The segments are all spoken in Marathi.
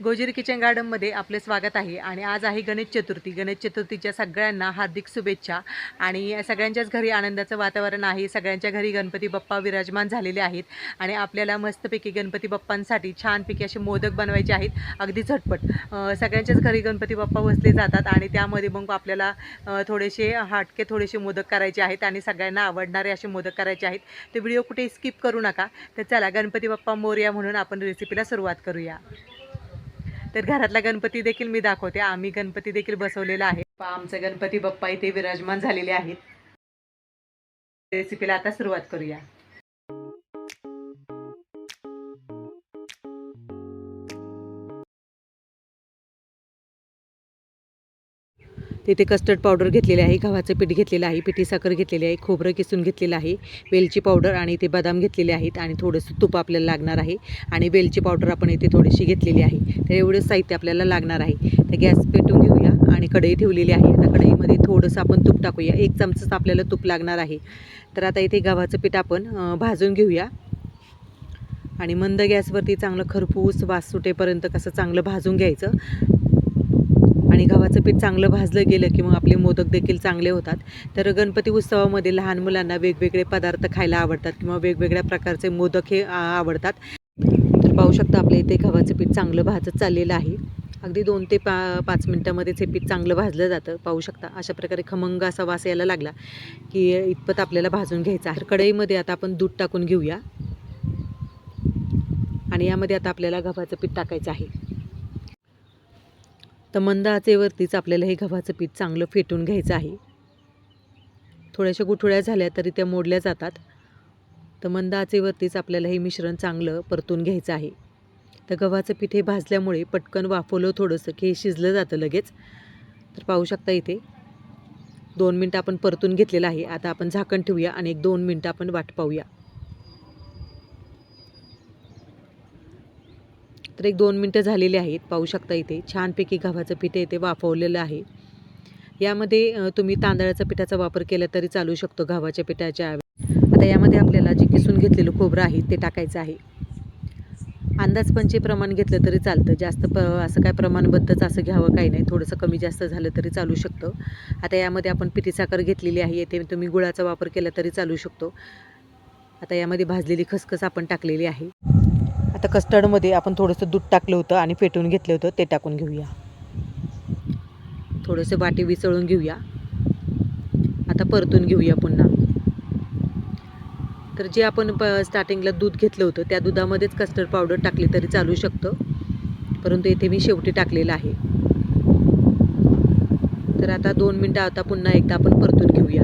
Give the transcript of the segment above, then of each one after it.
गोजिरी किचन गार्डनमध्ये आपले स्वागत आहे. आणि आज आहे गणेश चतुर्थी. गणेश चतुर्थीच्या सगळ्यांना हार्दिक शुभेच्छा. आणि सगळ्यांच्याच घरी आनंदाचं वातावरण आहे. सगळ्यांच्या घरी गणपती बाप्पा विराजमान झालेले आहेत. आणि आपल्याला मस्तपैकी गणपती बाप्पांसाठी छानपैकी असे मोदक बनवायचे आहेत. अगदी झटपट. सगळ्यांच्याच घरी गणपती बाप्पा बसले जातात. आणि त्यामध्ये मग आपल्याला थोडेसे हाटके थोडेसे मोदक करायचे आहेत. आणि सगळ्यांना आवडणारे असे मोदक करायचे आहेत. ते व्हिडिओ कुठे स्किप करू नका. तर चला गणपती बाप्पा मोरया म्हणून आपण रेसिपीला सुरुवात करूया. तर घरातला गणपती देखील मी दाखवते. आम्ही गणपती देखील बसवलेला आहे. आमचे गणपती बाप्पा इथे विराजमान झालेले आहेत. रेसिपीला आता सुरुवात करूया. तिथे कस्टर्ड पावडर घेतलेले आहे गव्हाचं पीठ घेतलेलं आहे पिठी साखर घेतलेली आहे खोबरं किसून घेतलेलं आहे वेलची पावडर आणि इथे बदाम घेतलेले आहेत आणि थोडंसं तूप आपल्याला लागणार आहे आणि वेलची पावडर आपण इथे थोडीशी घेतलेली आहे. तर एवढं साहित्य आपल्याला लागणार आहे. तर गॅस पेटून घेऊया आणि कढई ठेवलेली आहे. आता कढईमध्ये थोडंसं आपण तूप टाकूया. एक चमचाच आपल्याला तूप लागणार आहे. तर आता इथे गव्हाचं पीठ आपण भाजून घेऊया. आणि मंद गॅसवरती चांगलं खरपूस वास सुटेपर्यंत कसं चांगलं भाजून घ्यायचं. आणि गव्हाचं पीठ चांगलं भाजलं गेलं की मग आपले मोदक देखील चांगले होतात. तर गणपती उत्सवामध्ये लहान मुलांना वेगवेगळे पदार्थ खायला आवडतात किंवा वेगवेगळ्या प्रकारचे मोदक हे आवडतात. तर पाहू शकता आपल्या इथे गव्हाचं पीठ चांगलं भाजत चाललेलं आहे. अगदी दोन ते पा पाच मिनटामध्येच हे पीठ चांगलं भाजलं जातं. पाहू शकता अशा प्रकारे खमंग असा वास यायला लागला की इतपत आपल्याला भाजून घ्यायचा आहे. तर कढईमध्ये आता आपण दूध टाकून घेऊया. आणि यामध्ये आता आपल्याला गव्हाचं पीठ टाकायचं आहे. तर मंद आचेवरतीच आपल्याला हे गव्हाचं पीठ चांगलं फेटून घ्यायचं आहे. थोड्याशा गुठळ्या झाल्या तरी त्या मोडल्या जातात. तर मंद आचेवरतीच आपल्याला हे मिश्रण चांगलं परतून घ्यायचं आहे. तर गव्हाचं पीठ हे भाजल्यामुळे पटकन वाफवलं थोडंसं की हे शिजलं जातं लगेच. तर पाहू शकता इथे दोन मिनटं आपण परतून घेतलेलं आहे. आता आपण झाकण ठेवूया आणि एक दोन मिनटं आपण वाट पाहूया. तर एक दोन मिनटं झालेली आहेत पाहू शकता इथे. छानपैकी गव्हाचं पीठ इथे वाफवलेलं आहे. यामध्ये तुम्ही तांदळाच्या पिठाचा वापर केला तरी चालू शकतो गव्हाच्या पिठाच्या आता यामध्ये आपल्याला जे किसून घेतलेलं खोबरं आहे ते टाकायचं आहे. अंदाजपंचे प्रमाण घेतलं तरी चालतं. जास्त प असं काय प्रमाणबद्धच असं घ्यावं काही नाही. थोडंसं कमी जास्त झालं तरी चालू शकतं. आता यामध्ये आपण पिठी साखर घेतलेली आहे येथे तुम्ही गुळाचा वापर केला तरी चालू शकतो. आता यामध्ये भाजलेली खसखस आपण टाकलेली आहे. आता कस्टर्डमध्ये आपण थोडंसं दूध टाकलं होतं आणि फेटून घेतलं होतं ते टाकून घेऊया. थोडंसं वाटी विसळून घेऊया. आता परतून घेऊया पुन्हा. तर जे आपण प स्टार्टिंगला दूध घेतलं होतं त्या दुधामध्येच कस्टर्ड पावडर टाकली तरी चालू शकतं. परंतु इथे मी शेवटी टाकलेलं आहे. तर आता दोन मिनटं आता पुन्हा एकदा आपण परतून घेऊया.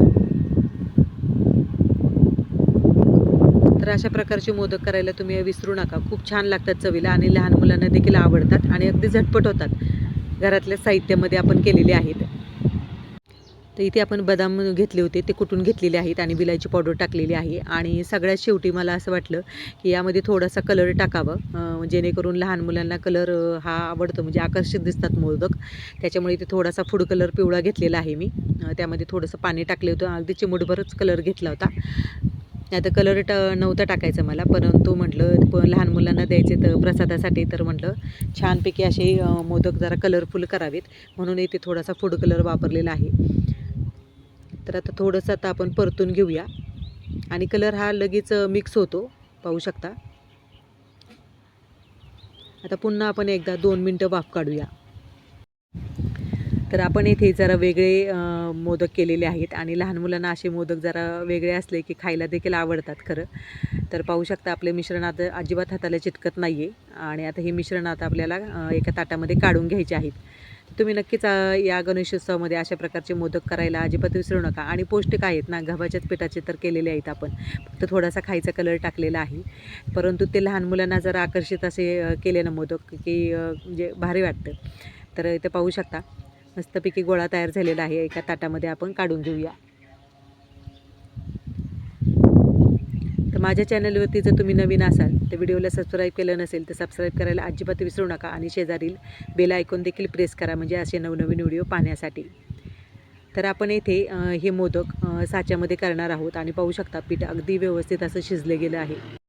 तर अशा प्रकारचे मोदक करायला तुम्ही विसरू नका. खूप छान लागतात चवीला आणि लहान मुलांना देखील आवडतात आणि अगदी झटपट होतात. घरातल्या साहित्यामध्ये आपण केलेले आहेत. तर इथे आपण बदाम घेतले होते ते कुटून घेतलेले आहेत आणि विलायची पावडर टाकलेली आहे. आणि सगळ्यात शेवटी मला असं वाटलं की यामध्ये थोडासा कलर टाकावं जेणेकरून लहान मुलांना कलर हा आवडतो. म्हणजे आकर्षित दिसतात मोदक. त्याच्यामुळे इथे थोडासा फूड कलर पिवळा घेतलेला आहे मी. त्यामध्ये थोडंसं पाणी टाकले होतं. अगदी चिमूटभरच कलर घेतला होता. आता कलर ट नव्हता टाकायचं मला परंतु म्हटलं प लहान मुलांना द्यायचे तर प्रसादासाठी तर म्हटलं छानपैकी असे मोदक जरा कलरफुल करावेत. म्हणून इथे थोडासा फूड कलर वापरलेला आहे. तर आता थोडंसं आता आपण परतून घेऊया. आणि कलर हा लगेच मिक्स होतो. पाहू शकता. आता पुन्हा आपण एकदा दोन मिनटं वाफ काढूया. तर आपण इथे जरा वेगळे मोदक केलेले आहेत आणि लहान मुलांना असे मोदक जरा वेगळे असले की खायला देखील आवडतात खरं. तर पाहू शकता आपले मिश्रण आता अजिबात हाताला चिटकत नाही आहे आणि आता हे मिश्रण आता आपल्याला एका ताटामध्ये काढून घ्यायचे आहेत. तुम्ही नक्कीच या गणेशोत्सवामध्ये अशा प्रकारचे मोदक करायला अजिबात विसरू नका. आणि पौष्टिक आहेत ना गव्हाच्याच पिठाचे तर केलेले आहेत आपण. फक्त थोडासा खायचा कलर टाकलेला आहे. परंतु ते लहान मुलांना जरा आकर्षित असे केले ना मोदक की म्हणजे भारी वाटतं. तर इथे पाहू शकता. मस्तपैकी गोळा तयार झालेला आहे. एका ताटामध्ये आपण काढून घेऊया. तर माझ्या चॅनलवरती जर तुम्ही नवीन असाल तर व्हिडिओला सबस्क्राईब केलं नसेल तर सबस्क्राईब करायला अजिबात विसरू नका आणि शेजारील बेल ऐकून देखील प्रेस करा म्हणजे असे नवनवीन व्हिडिओ पाहण्यासाठी. तर आपण येथे हे मोदक साच्यामध्ये करणार आहोत आणि पाहू शकता पीठ अगदी व्यवस्थित असं शिजले गेलं आहे.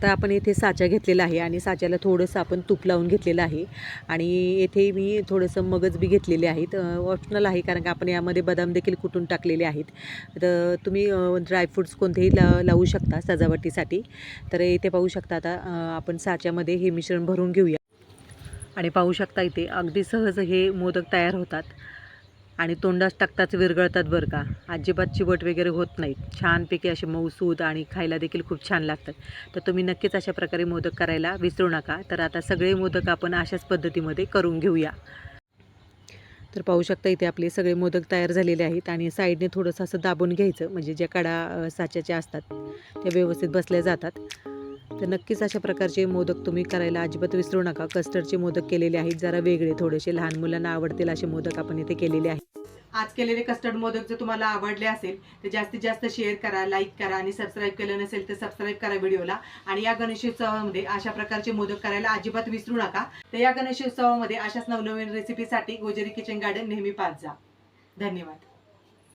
आता आपण येथे साचा घेतलेला आहे आणि साच्याला थोडंसं आपण तूप लावून घेतलेलं आहे. आणि येथे मी थोडंसं मगज बी घेतलेले आहेत. ऑप्शनल आहे कारण का आपण यामध्ये बदाम देखील कुटून टाकलेले आहेत. तर तुम्ही ड्रायफ्रूट्स कोणतेही ला लावू शकता सजावटीसाठी. तर इथे पाहू शकता आता आपण साच्यामध्ये हे मिश्रण भरून घेऊया. आणि पाहू शकता इथे अगदी सहज हे मोदक तयार होतात. आणि तोंडात टाकताच विरघळतात बरं का. अजिबात चिवट वगैरे होत नाहीत. छानपैकी असे मऊसूद आणि खायला देखील खूप छान लागतात. तर तुम्ही नक्कीच अशा प्रकारे मोदक करायला विसरू नका. तर आता सगळे मोदक आपण अशाच पद्धतीमध्ये करून घेऊया. तर पाहू शकता इथे आपले सगळे मोदक तयार झालेले आहेत आणि साईडने थोडंसं असं दाबून घ्यायचं. म्हणजे ज्या कडा साच्याच्या असतात त्या व्यवस्थित बसल्या जातात. तर नक्कीच अशा प्रकारचे मोदक तुम्ही करायला अजिबात विसरू नका. कस्टर्डचे मोदक केलेले आहेत जरा वेगळे थोडेसे लहान मुलांना आवडतील असे मोदक आपण इथे केलेले आहेत. आज केलेले कस्टर्ड मोदक जर तुम्हाला आवडले असेल तर जास्तीत जास्त शेअर करा लाईक करा आणि सबस्क्राईब केलं नसेल तर सबस्क्राईब करा व्हिडिओला. आणि या गणेशोत्सवामध्ये अशा प्रकारचे मोदक करायला अजिबात विसरू नका. तर या गणेशोत्सवामध्ये अशाच नवनवीन रेसिपीसाठी गोजरी किचन गार्डन नेहमी पाच जा. धन्यवाद.